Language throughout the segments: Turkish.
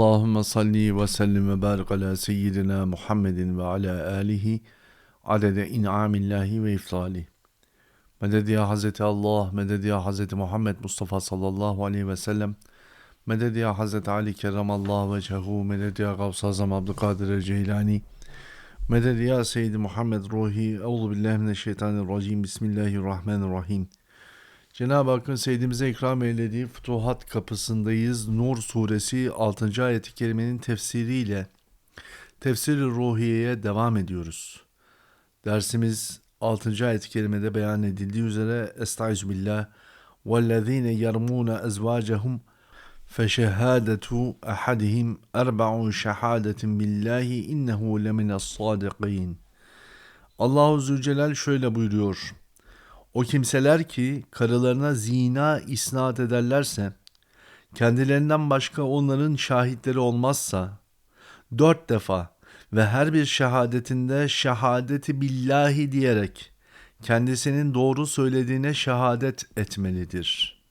Allahümme salli ve sellim ve barik ala seyyidina Muhammedin ve ala alihi adede in'amillahi ve iftali. Meded ya Hazreti Allah, meded ya Hazreti Muhammed Mustafa sallallahu aleyhi ve sellem, meded ya Hazreti Ali kerramallahu vechehu, meded ya Gavs Azam Abdülkadir Ceylani, meded ya Seyyidi Muhammed Ruhi, Euzu billahi mineşşeytanirracim, Bismillahirrahmanirrahim. Cenab-ı Hakk'ın Seyyidimize ikram eylediği Futuhat kapısındayız. Nur suresi 6. ayeti kerimenin tefsiriyle tefsiri ruhiyeye devam ediyoruz. Dersimiz 6. ayet-i kerimede beyan edildiği üzere Estaizu billah وَالَّذ۪ينَ يَرْمُونَ اَزْوَاجَهُمْ فَشَهَادَةُ اَحَدِهِمْ اَرْبَعُ شَهَادَةٍ بِاللّٰهِ اِنَّهُ لَمِنَ الصَّادِقِينَ Allahu Zülcelal şöyle buyuruyor. O kimseler ki karılarına zina isnat ederlerse, kendilerinden başka onların şahitleri olmazsa, dört defa ve her bir şehadetinde şehadeti billahi diyerek kendisinin doğru söylediğine şehadet etmelidir.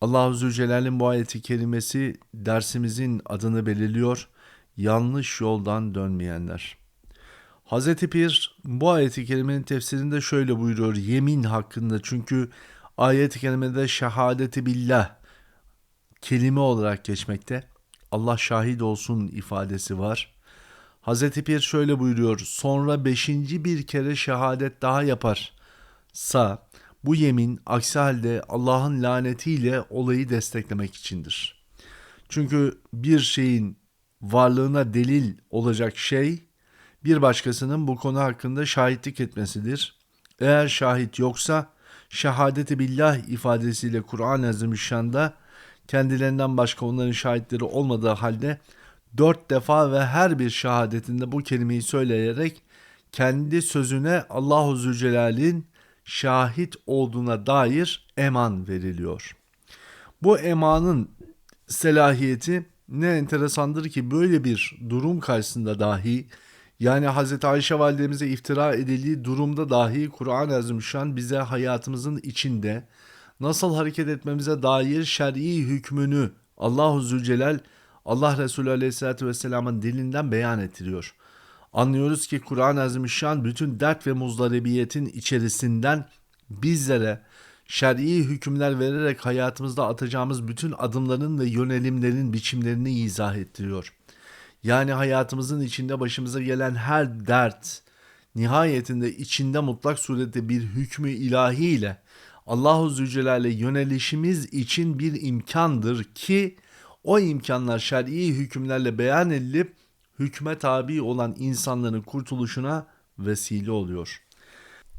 Allah-u Zülcelal'in bu ayeti kerimesi dersimizin adını belirliyor, yanlış yoldan dönmeyenler.'' Hazreti Pir bu ayeti kerimenin tefsirinde şöyle buyuruyor yemin hakkında çünkü ayet-i kerimede şehadeti billah kelime olarak geçmekte. Allah şahit olsun ifadesi var. Hazreti Pir şöyle buyuruyor sonra beşinci bir kere şehadet daha yaparsa bu yemin aksi halde Allah'ın lanetiyle olayı desteklemek içindir. Çünkü bir şeyin varlığına delil olacak şey bir başkasının bu konu hakkında şahitlik etmesidir. Eğer şahit yoksa şehadeti billah ifadesiyle Kur'an-ı Azimüşşan'da kendilerinden başka onların şahitleri olmadığı halde dört defa ve her bir şehadetinde bu kelimeyi söyleyerek kendi sözüne Allahu Zülcelal'in şahit olduğuna dair eman veriliyor. Bu emanın selahiyeti ne enteresandır ki böyle bir durum karşısında dahi yani Hz. Ayşe validemize iftira edildiği durumda dahi Kur'an-ı bize hayatımızın içinde nasıl hareket etmemize dair şer'i hükmünü Allahu Zülcelal Allah Resulü Aleyhisselatü Vesselam'ın dilinden beyan ettiriyor. Anlıyoruz ki Kur'an-ı bütün dert ve muzdaribiyetin içerisinden bizlere şer'i hükümler vererek hayatımızda atacağımız bütün adımların ve yönelimlerin biçimlerini izah ettiriyor.'' Yani hayatımızın içinde başımıza gelen her dert nihayetinde içinde mutlak surette bir hükmü ilahi ile Allahu Zülcelal'e yönelişimiz için bir imkandır ki o imkanlar şer'i hükümlerle beyan edilip hükme tabi olan insanların kurtuluşuna vesile oluyor.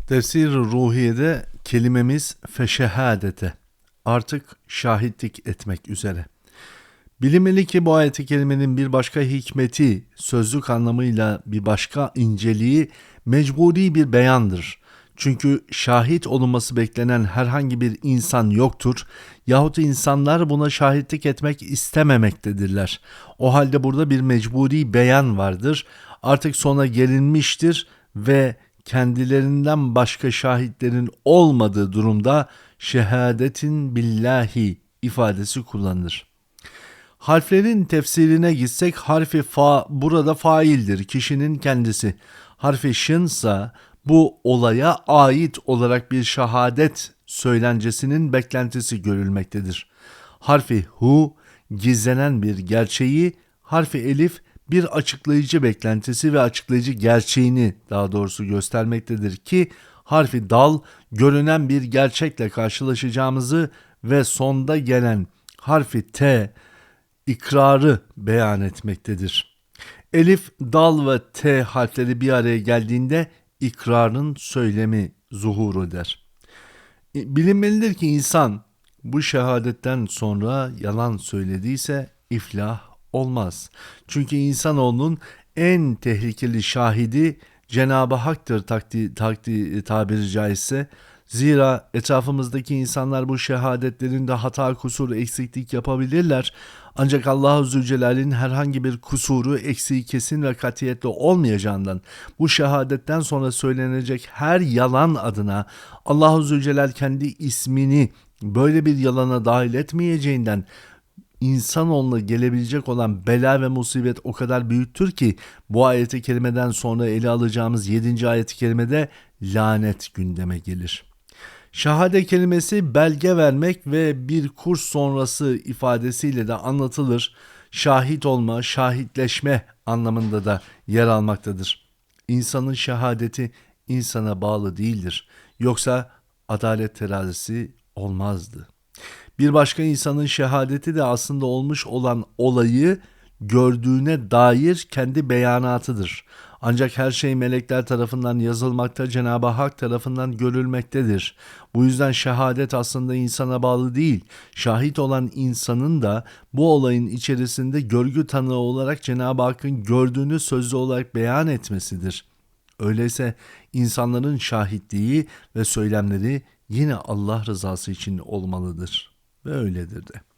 Tefsir ruhiyede kelimemiz feşehadete artık şahitlik etmek üzere. Bilinmeli ki bu ayet-i bir başka hikmeti, sözlük anlamıyla bir başka inceliği mecburi bir beyandır. Çünkü şahit olunması beklenen herhangi bir insan yoktur yahut insanlar buna şahitlik etmek istememektedirler. O halde burada bir mecburi beyan vardır. Artık sona gelinmiştir ve kendilerinden başka şahitlerin olmadığı durumda şehadetin billahi ifadesi kullanılır. Harflerin tefsirine gitsek harfi fa burada faildir kişinin kendisi. Harfi şınsa bu olaya ait olarak bir şehadet söylencesinin beklentisi görülmektedir. Harfi hu gizlenen bir gerçeği, harfi elif bir açıklayıcı beklentisi ve açıklayıcı gerçeğini daha doğrusu göstermektedir ki harfi dal görünen bir gerçekle karşılaşacağımızı ve sonda gelen harfi t ikrarı beyan etmektedir. Elif, dal ve t harfleri bir araya geldiğinde ikrarın söylemi zuhur eder. E, bilinmelidir ki insan bu şehadetten sonra yalan söylediyse iflah olmaz. Çünkü insanoğlunun en tehlikeli şahidi Cenab-ı Hak'tır takdi, takdi, tabiri caizse Zira etrafımızdaki insanlar bu şehadetlerinde hata, kusur, eksiklik yapabilirler. Ancak Allahu Zülcelal'in herhangi bir kusuru, eksiği kesin ve katiyetle olmayacağından bu şehadetten sonra söylenecek her yalan adına Allahu Zülcelal kendi ismini böyle bir yalana dahil etmeyeceğinden insanoğluna gelebilecek olan bela ve musibet o kadar büyüktür ki bu ayeti kerimeden sonra ele alacağımız 7. ayeti kerimede lanet gündeme gelir. Şahade kelimesi belge vermek ve bir kurs sonrası ifadesiyle de anlatılır. Şahit olma, şahitleşme anlamında da yer almaktadır. İnsanın şehadeti insana bağlı değildir. Yoksa adalet terazisi olmazdı. Bir başka insanın şehadeti de aslında olmuş olan olayı gördüğüne dair kendi beyanatıdır. Ancak her şey melekler tarafından yazılmakta, Cenab-ı Hak tarafından görülmektedir. Bu yüzden şehadet aslında insana bağlı değil. Şahit olan insanın da bu olayın içerisinde görgü tanığı olarak Cenab-ı Hakk'ın gördüğünü sözlü olarak beyan etmesidir. Öyleyse insanların şahitliği ve söylemleri yine Allah rızası için olmalıdır ve öyledir de.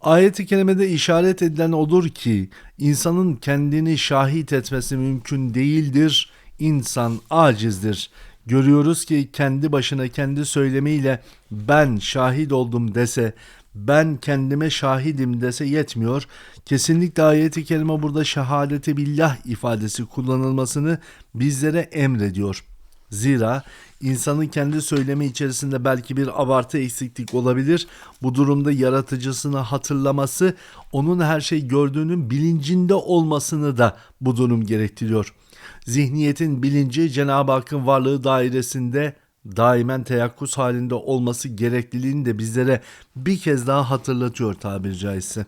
Ayet-i kerimede işaret edilen odur ki insanın kendini şahit etmesi mümkün değildir. İnsan acizdir. Görüyoruz ki kendi başına kendi söylemiyle ben şahit oldum dese, ben kendime şahidim dese yetmiyor. Kesinlikle ayet-i kerime burada şehadeti billah ifadesi kullanılmasını bizlere emrediyor. Zira insanın kendi söylemi içerisinde belki bir abartı eksiklik olabilir. Bu durumda yaratıcısını hatırlaması, onun her şey gördüğünün bilincinde olmasını da bu durum gerektiriyor. Zihniyetin bilinci Cenab-ı Hakk'ın varlığı dairesinde daimen teyakkuz halinde olması gerekliliğini de bizlere bir kez daha hatırlatıyor tabiri caizse.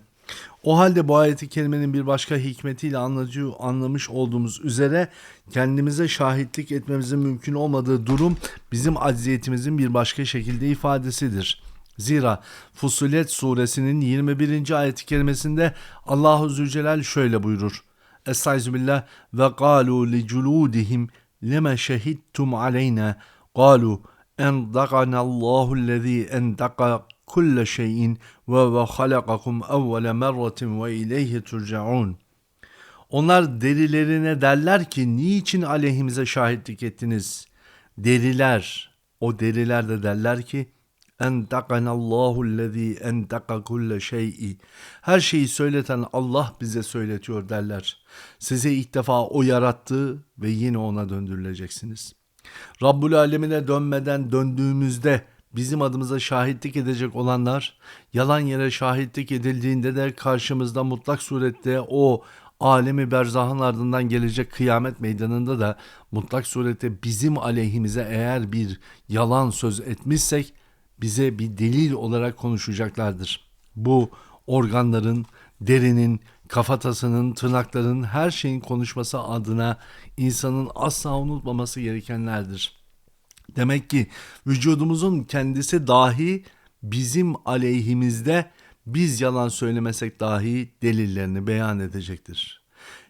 O halde bu ayeti kerimenin bir başka hikmetiyle anlatıcı, anlamış olduğumuz üzere kendimize şahitlik etmemizin mümkün olmadığı durum bizim acziyetimizin bir başka şekilde ifadesidir. Zira Fusilet suresinin 21. ayet-i kerimesinde Allahu Zülcelal şöyle buyurur. Estaizubillah ve galu li culudihim lema şehittum aleyna galu en dagana Allahu lezî en daga kulle şeyin ve ve halakakum evvele merratin ve ileyhi. Onlar derilerine derler ki niçin aleyhimize şahitlik ettiniz? Deriler, o deriler de derler ki Entekanallahu lezî enteka kulle şey'i. Her şeyi söyleten Allah bize söyletiyor derler. Size ilk defa o yarattı ve yine ona döndürüleceksiniz. Rabbul Alemine dönmeden döndüğümüzde bizim adımıza şahitlik edecek olanlar yalan yere şahitlik edildiğinde de karşımızda mutlak surette o alemi berzahın ardından gelecek kıyamet meydanında da mutlak surette bizim aleyhimize eğer bir yalan söz etmişsek bize bir delil olarak konuşacaklardır. Bu organların, derinin, kafatasının, tırnakların her şeyin konuşması adına insanın asla unutmaması gerekenlerdir. Demek ki vücudumuzun kendisi dahi bizim aleyhimizde biz yalan söylemesek dahi delillerini beyan edecektir.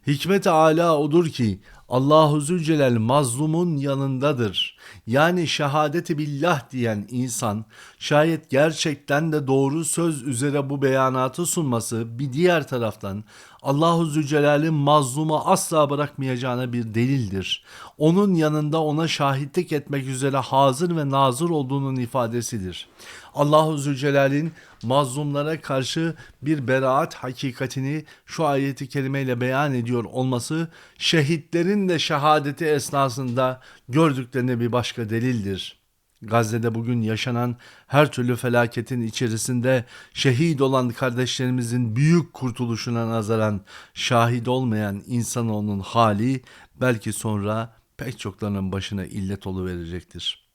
Hikmet-i ala odur ki Allahu Zülcelal mazlumun yanındadır. Yani şehadeti billah diyen insan şayet gerçekten de doğru söz üzere bu beyanatı sunması bir diğer taraftan Allahu Zülcelal'in mazluma asla bırakmayacağına bir delildir. Onun yanında ona şahitlik etmek üzere hazır ve nazır olduğunun ifadesidir. Allahu Zülcelal'in mazlumlara karşı bir beraat hakikatini şu ayeti kerimeyle beyan ediyor olması şehitlerin de şehadeti esnasında gördüklerine bir başka delildir. Gazze'de bugün yaşanan her türlü felaketin içerisinde şehit olan kardeşlerimizin büyük kurtuluşuna nazaran şahit olmayan insanoğlunun hali belki sonra pek çoklarının başına illet verecektir.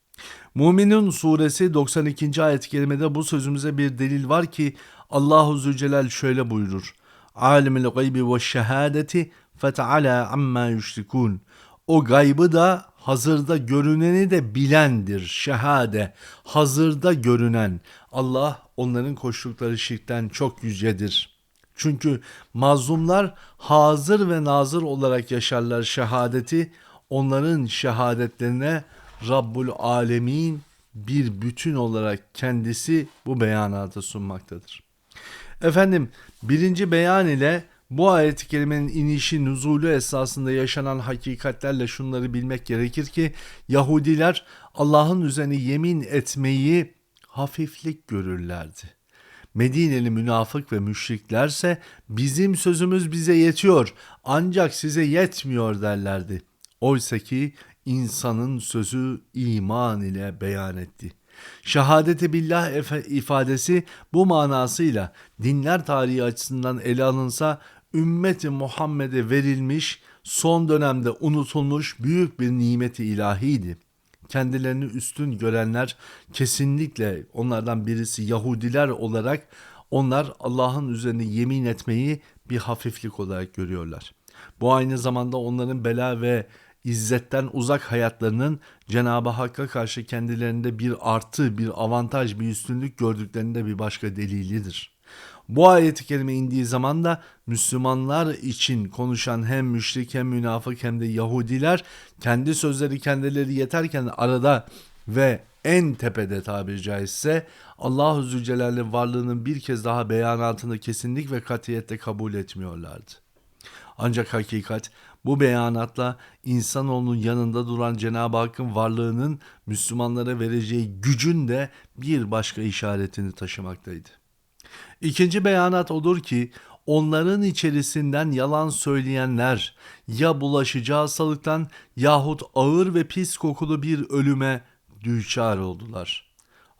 Muminin suresi 92. ayet-i kerimede bu sözümüze bir delil var ki Allahu Zülcelal şöyle buyurur. Alimul gaybi ve şehadeti feta'ala amma yüşrikun. O gaybı da hazırda görüneni de bilendir. Şehade, hazırda görünen. Allah onların koştukları şirkten çok yücedir. Çünkü mazlumlar hazır ve nazır olarak yaşarlar şehadeti. Onların şehadetlerine Rabbul Alemin bir bütün olarak kendisi bu beyanatı sunmaktadır. Efendim birinci beyan ile bu ayet-i kerimenin inişi nüzulü esasında yaşanan hakikatlerle şunları bilmek gerekir ki Yahudiler Allah'ın üzerine yemin etmeyi hafiflik görürlerdi. Medineli münafık ve müşriklerse bizim sözümüz bize yetiyor ancak size yetmiyor derlerdi. Oysa ki insanın sözü iman ile beyan etti. Şehadeti billah ifadesi bu manasıyla dinler tarihi açısından ele alınsa ümmeti Muhammed'e verilmiş son dönemde unutulmuş büyük bir nimeti ilahiydi. Kendilerini üstün görenler kesinlikle onlardan birisi Yahudiler olarak onlar Allah'ın üzerine yemin etmeyi bir hafiflik olarak görüyorlar. Bu aynı zamanda onların bela ve izzetten uzak hayatlarının Cenab-ı Hakk'a karşı kendilerinde bir artı, bir avantaj, bir üstünlük gördüklerinde bir başka delilidir. Bu ayeti kerime indiği zaman da Müslümanlar için konuşan hem müşrik hem münafık hem de Yahudiler kendi sözleri kendileri yeterken arada ve en tepede tabiri caizse Allah-u Zülcelal'in varlığının bir kez daha beyanatını kesinlik ve katiyette kabul etmiyorlardı. Ancak hakikat bu beyanatla insanoğlunun yanında duran Cenab-ı Hakk'ın varlığının Müslümanlara vereceği gücün de bir başka işaretini taşımaktaydı. İkinci beyanat odur ki onların içerisinden yalan söyleyenler ya bulaşıcı hastalıktan yahut ağır ve pis kokulu bir ölüme düçar oldular.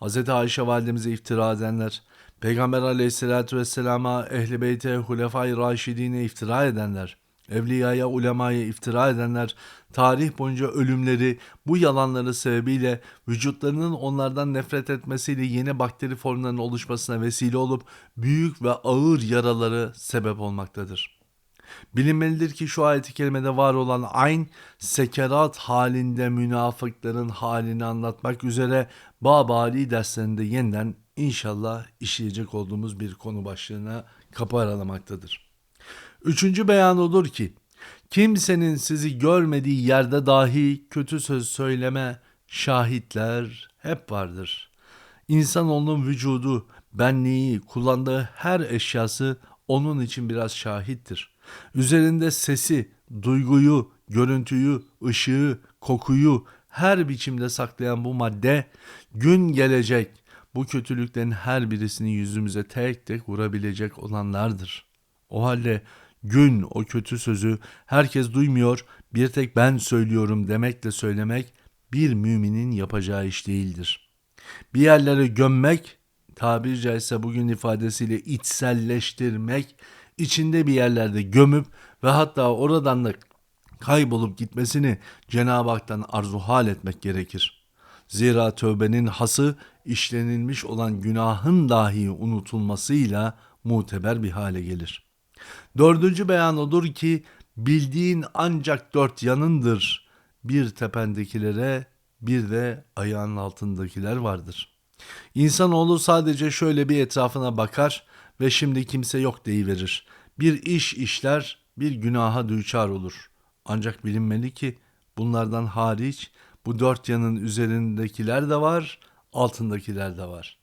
Hz. Ayşe validemize iftira edenler, Peygamber aleyhissalatü vesselama ehli beyte hulefai raşidine iftira edenler, evliyaya, ulemaya iftira edenler tarih boyunca ölümleri bu yalanları sebebiyle vücutlarının onlardan nefret etmesiyle yeni bakteri formlarının oluşmasına vesile olup büyük ve ağır yaraları sebep olmaktadır. Bilinmelidir ki şu ayeti kerimede var olan ayn sekerat halinde münafıkların halini anlatmak üzere Babali derslerinde yeniden inşallah işleyecek olduğumuz bir konu başlığına kapı aralamaktadır. Üçüncü beyan odur ki kimsenin sizi görmediği yerde dahi kötü söz söyleme şahitler hep vardır. İnsanoğlunun vücudu, benliği, kullandığı her eşyası onun için biraz şahittir. Üzerinde sesi, duyguyu, görüntüyü, ışığı, kokuyu her biçimde saklayan bu madde gün gelecek bu kötülüklerin her birisini yüzümüze tek tek vurabilecek olanlardır. O halde gün o kötü sözü herkes duymuyor, bir tek ben söylüyorum demekle söylemek bir müminin yapacağı iş değildir. Bir yerlere gömmek, tabiri caizse bugün ifadesiyle içselleştirmek, içinde bir yerlerde gömüp ve hatta oradan da kaybolup gitmesini Cenab-ı Hak'tan arzu hal etmek gerekir. Zira tövbenin hası işlenilmiş olan günahın dahi unutulmasıyla muteber bir hale gelir.'' Dördüncü beyan odur ki bildiğin ancak dört yanındır. Bir tependekilere bir de ayağın altındakiler vardır. İnsanoğlu sadece şöyle bir etrafına bakar ve şimdi kimse yok deyiverir. Bir iş işler, bir günaha düçar olur. Ancak bilinmeli ki bunlardan hariç bu dört yanın üzerindekiler de var, altındakiler de var.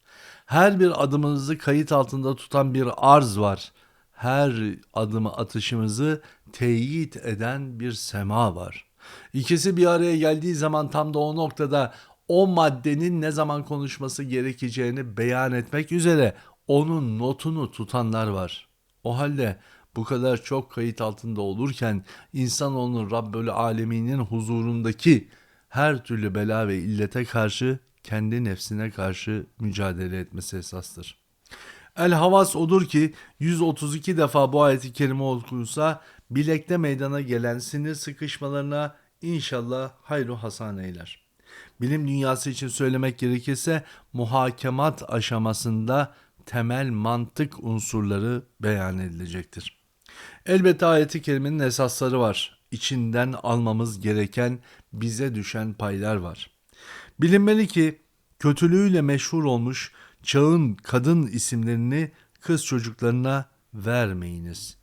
Her bir adımınızı kayıt altında tutan bir arz var her adımı atışımızı teyit eden bir sema var. İkisi bir araya geldiği zaman tam da o noktada o maddenin ne zaman konuşması gerekeceğini beyan etmek üzere onun notunu tutanlar var. O halde bu kadar çok kayıt altında olurken insanoğlunun Rabbül Alemin'in huzurundaki her türlü bela ve illete karşı kendi nefsine karşı mücadele etmesi esastır. El havas odur ki 132 defa bu ayeti kerime okunsa bilekte meydana gelen sinir sıkışmalarına inşallah hayru hasan eyler. Bilim dünyası için söylemek gerekirse muhakemat aşamasında temel mantık unsurları beyan edilecektir. Elbette ayeti kerimenin esasları var. İçinden almamız gereken bize düşen paylar var. Bilinmeli ki kötülüğüyle meşhur olmuş çağın kadın isimlerini kız çocuklarına vermeyiniz.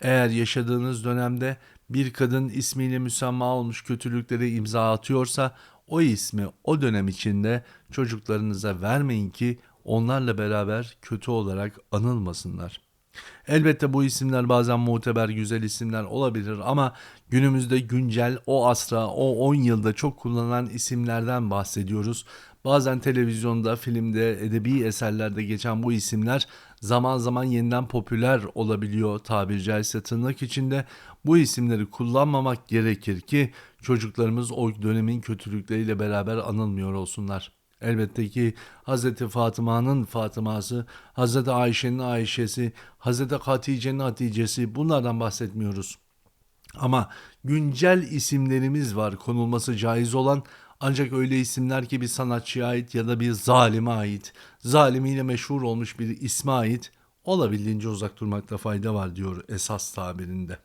Eğer yaşadığınız dönemde bir kadın ismiyle müsamma olmuş kötülüklere imza atıyorsa o ismi o dönem içinde çocuklarınıza vermeyin ki onlarla beraber kötü olarak anılmasınlar. Elbette bu isimler bazen muteber güzel isimler olabilir ama günümüzde güncel o asra o 10 yılda çok kullanılan isimlerden bahsediyoruz. Bazen televizyonda, filmde, edebi eserlerde geçen bu isimler zaman zaman yeniden popüler olabiliyor tabiri caizse tırnak içinde. Bu isimleri kullanmamak gerekir ki çocuklarımız o dönemin kötülükleriyle beraber anılmıyor olsunlar. Elbette ki Hz. Fatıma'nın Fatıması, Hz. Ayşe'nin Ayşe'si, Hz. Hatice'nin Hatice'si bunlardan bahsetmiyoruz. Ama güncel isimlerimiz var konulması caiz olan ancak öyle isimler ki bir sanatçıya ait ya da bir zalime ait, zalimiyle meşhur olmuş bir isme ait olabildiğince uzak durmakta fayda var diyor esas tabirinde.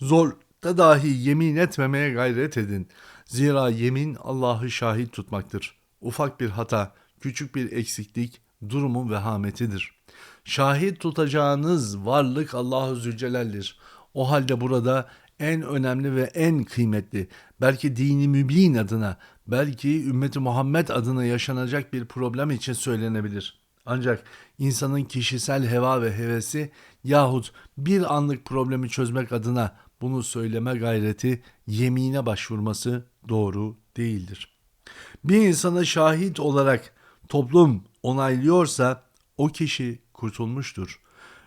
Zor da dahi yemin etmemeye gayret edin. Zira yemin Allah'ı şahit tutmaktır. Ufak bir hata, küçük bir eksiklik durumun vehametidir. Şahit tutacağınız varlık Allahu Zülcelal'dir. O halde burada en önemli ve en kıymetli, belki dini mübin adına, belki ümmeti Muhammed adına yaşanacak bir problem için söylenebilir. Ancak insanın kişisel heva ve hevesi yahut bir anlık problemi çözmek adına bunu söyleme gayreti yemine başvurması doğru değildir. Bir insana şahit olarak toplum onaylıyorsa o kişi kurtulmuştur.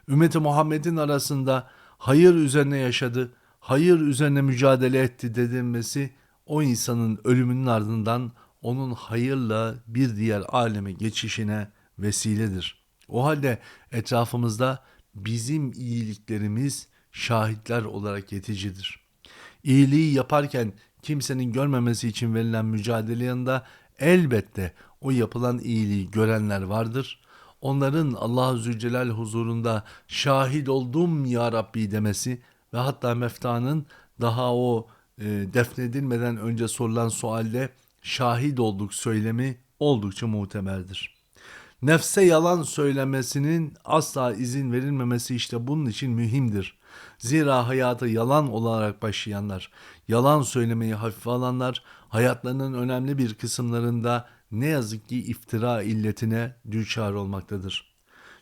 Ümmeti Muhammed'in arasında hayır üzerine yaşadı, hayır üzerine mücadele etti denilmesi o insanın ölümünün ardından onun hayırla bir diğer aleme geçişine vesiledir. O halde etrafımızda bizim iyiliklerimiz şahitler olarak yeticidir. İyiliği yaparken kimsenin görmemesi için verilen mücadele yanında elbette o yapılan iyiliği görenler vardır. Onların Allah Zülcelal huzurunda şahit oldum ya Rabbi demesi ve hatta Mefta'nın daha o e, defnedilmeden önce sorulan sualde şahit olduk söylemi oldukça muhtemeldir. Nefse yalan söylemesinin asla izin verilmemesi işte bunun için mühimdir. Zira hayatı yalan olarak başlayanlar, yalan söylemeyi hafife alanlar, hayatlarının önemli bir kısımlarında ne yazık ki iftira illetine düçar olmaktadır.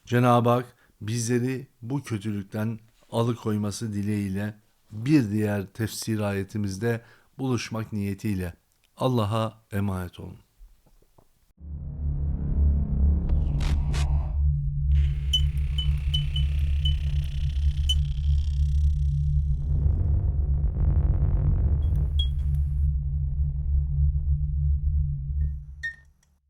Cenab-ı Hak bizleri bu kötülükten alıkoyması dileğiyle bir diğer tefsir ayetimizde buluşmak niyetiyle Allah'a emanet olun.